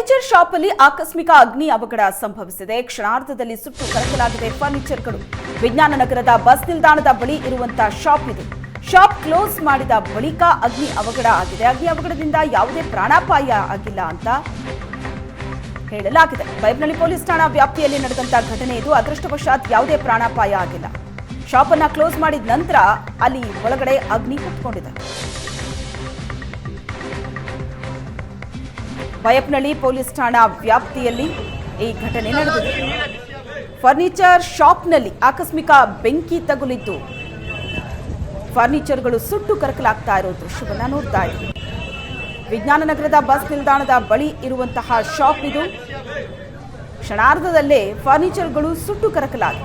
Furniture shop ಅಲ್ಲಿ ಆಕಸ್ಮಿಕ ಅಗ್ನಿ ಅವಘಡ ಸಂಭವಿಸಿದೆ. ಕ್ಷಣಾರ್ಧದಲ್ಲಿ ಸುಟ್ಟು ಕರಕಲಾಗಿದೆ ಫರ್ನಿಚರ್ಗಳು. ವಿಜ್ಞಾನ ನಗರದ ಬಸ್ ನಿಲ್ದಾಣದ ಬಳಿ ಇರುವಂತಹ ಶಾಪ್ ಇದು. ಶಾಪ್ ಕ್ಲೋಸ್ ಮಾಡಿದ ಬಳಿಕ ಅಗ್ನಿ ಅವಘಡ ಆಗಿದೆ. ಅಗ್ನಿ ಅವಘಡದಿಂದ ಯಾವುದೇ ಪ್ರಾಣಾಪಾಯ ಆಗಿಲ್ಲ ಅಂತ ಹೇಳಲಾಗಿದೆ. ಬೈಬ್ನಳ್ಳಿ ಪೊಲೀಸ್ ಠಾಣಾ ವ್ಯಾಪ್ತಿಯಲ್ಲಿ ನಡೆದಂತಹ ಘಟನೆ ಇದು. ಅದೃಷ್ಟವಶಾತ್ ಯಾವುದೇ ಪ್ರಾಣಾಪಾಯ ಆಗಿಲ್ಲ. ಶಾಪ್ ಅನ್ನ ಕ್ಲೋಸ್ ಮಾಡಿದ ನಂತರ ಅಲ್ಲಿ ಒಳಗಡೆ ಅಗ್ನಿ ಹೊತ್ಕೊಂಡಿದೆ. ಬಯಪ್ನಳ್ಳಿ ಪೊಲೀಸ್ ಠಾಣಾ ವ್ಯಾಪ್ತಿಯಲ್ಲಿ ಈ ಘಟನೆ ನಡೆದಿದೆ. ಫರ್ನಿಚರ್ ಶಾಪ್ನಲ್ಲಿ ಆಕಸ್ಮಿಕ ಬೆಂಕಿ ತಗುಲಿದ್ದು, ಫರ್ನಿಚರ್ಗಳು ಸುಟ್ಟು ಕರಕಲಾಗ್ತಾ ಇರೋ ದೃಶ್ಯವನ್ನು ನೋಡ್ತಾ ಇದ್ದೀವಿ ವಿಜ್ಞಾನ ನಗರದ ಬಸ್ ನಿಲ್ದಾಣದ ಬಳಿ ಇರುವಂತಹ ಶಾಪ್ ಇದು. ಕ್ಷಣಾರ್ಧದಲ್ಲೇ ಫರ್ನಿಚರ್ಗಳು ಸುಟ್ಟು ಕರಕಲಾಗಿ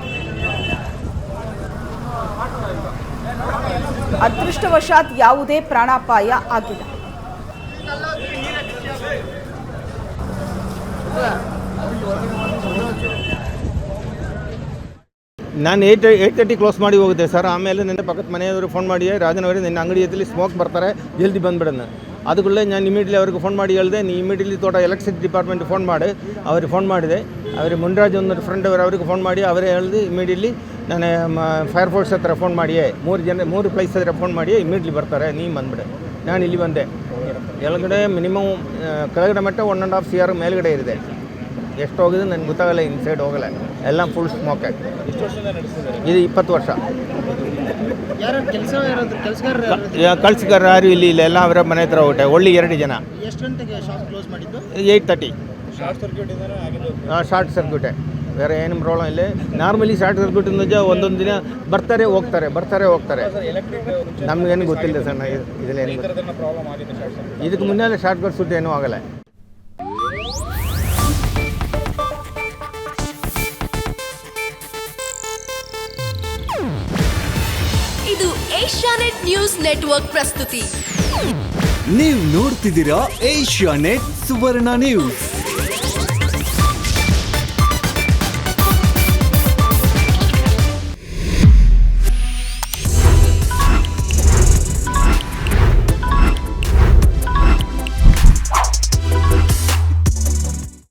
ಅದೃಷ್ಟವಶಾತ್ ಯಾವುದೇ ಪ್ರಾಣಾಪಾಯ ಆಗಿಲ್ಲ. ನಾನು ಏಯ್ಟ್ ಏಯ್ಟ್ ತರ್ಟಿ ಕ್ಲೋಸ್ ಮಾಡಿ ಹೋಗುತ್ತೆ ಸರ್. ಆಮೇಲೆ ನಿನ್ನೆ ಪಕ್ಕದ ಮನೆಯವರು ಫೋನ್ ಮಾಡಿ, ರಾಜನವರಿ, ನಿನ್ನ ಅಂಗಡಿ ಸ್ಮೋಕ್ ಬರ್ತಾರೆ, ಜಲ್ದಿ ಬಂದ್ಬಿಡೋಣ. ಅದಕ್ಕಲ್ಲೇ ನಾನು ಇಮಿಡಿಯಲಿ ಅವ್ರಿಗೆ ಫೋನ್ ಮಾಡಿ ಹೇಳಿದೆ, ನೀ ಇಮಿಡಿಯಲಿ ತೋಟ ಎಲೆಕ್ಟ್ರಿಸಿಟಿ ಡಿಪಾರ್ಟ್ಮೆಂಟ್ ಫೋನ್ ಮಾಡಿ. ಅವ್ರಿಗೆ ಫೋನ್ ಮಾಡಿದೆ. ಅವ್ರಿಗೆ ಮುನ್ರಾಜ್ ಒಂದು ಫ್ರೆಂಡ್ ಅವರು ಅವ್ರಿಗೆ ಫೋನ್ ಮಾಡಿ, ಅವರೇ ಹೇಳಿದೆ ಇಮಿಡಿಯಟ್ಲಿ ನಾನು ಫೈರ್ ಫೋರ್ಸ್ ಹತ್ರ ಫೋನ್ ಮಾಡಿ ಮೂರು ಜನ, ಮೂರು ಪ್ಲೇಸ್ ಹತ್ರ ಫೋನ್ ಮಾಡಿ ಇಮಿಡಿಯಲಿ ಬರ್ತಾರೆ, ನೀ ಬಂದ್ಬಿಡೆ. ನಾನು ಇಲ್ಲಿ ಬಂದೆ ಎಳಗಡೆ ಮಿನಿಮಮ್ ಕೆಳಗಡೆ ಮಟ್ಟ one and half C R ಮೇಲ್ಗಡೆ ಇದೆ. ಎಷ್ಟು ಹೋಗಿದೆ ನನಗೆ ಗೊತ್ತಾಗಲ್ಲ ಇನ್ಸೈಡ್ ಹೋಗಲ್ಲ. ಎಲ್ಲ ಫುಲ್ ಸ್ಮೋಕ್ ಇದು ಇಪ್ಪತ್ತು ವರ್ಷ. ಕಳ್ಸಿಗಾರ ಯಾರು ಇಲ್ಲಿ ಇಲ್ಲ ಎಲ್ಲ ಅವರ ಮನೆ ಹತ್ರ ಹೋಗಿ ಒಳ್ಳೆ ಎರಡು ಜನ. ಎಷ್ಟು ಗಂಟೆಗೆ ಶಾಪ್ ಕ್ಲೋಸ್ ಮಾಡಿದ್ದು? Eight thirty. ಶಾರ್ಟ್ ಸರ್ಕ್ಯೂಟೇ ಬೇರೆ ಏನು ಪ್ರಾಬ್ಲಮ್ ಇಲ್ಲ. ನಾರ್ಮಲಿ ಶಾರ್ಟ್ ಸರ್ಕ್ಯೂಟ್ ಇಂದ ಒಂದೊಂದು ದಿನ ಬರ್ತಾರೆ ಹೋಗ್ತಾರೆ ಬರ್ತಾರೆ ಹೋಗ್ತಾರೆ. ನಮಗೇನು ಗೊತ್ತಿಲ್ಲ ಸರ್ ಇದರಲ್ಲಿ ಇದಕ್ಕೆ ಮುನ್ನೆಲ್ಲ ಶಾರ್ಟ್ ಕಟ್ ಸುದ್ದಿ ಏನೂ ಆಗಲ್ಲ. ಇದು ಏಷ್ಯಾನೆಟ್ ನ್ಯೂಸ್ ನೆಟ್ವರ್ಕ್ ಪ್ರಸ್ತುತಿ. ನೀವು ನೋಡ್ತಿದ್ದೀರಾ ಏಷ್ಯಾ ನೆಟ್ ಸುವರ್ಣ ನ್ಯೂಸ್.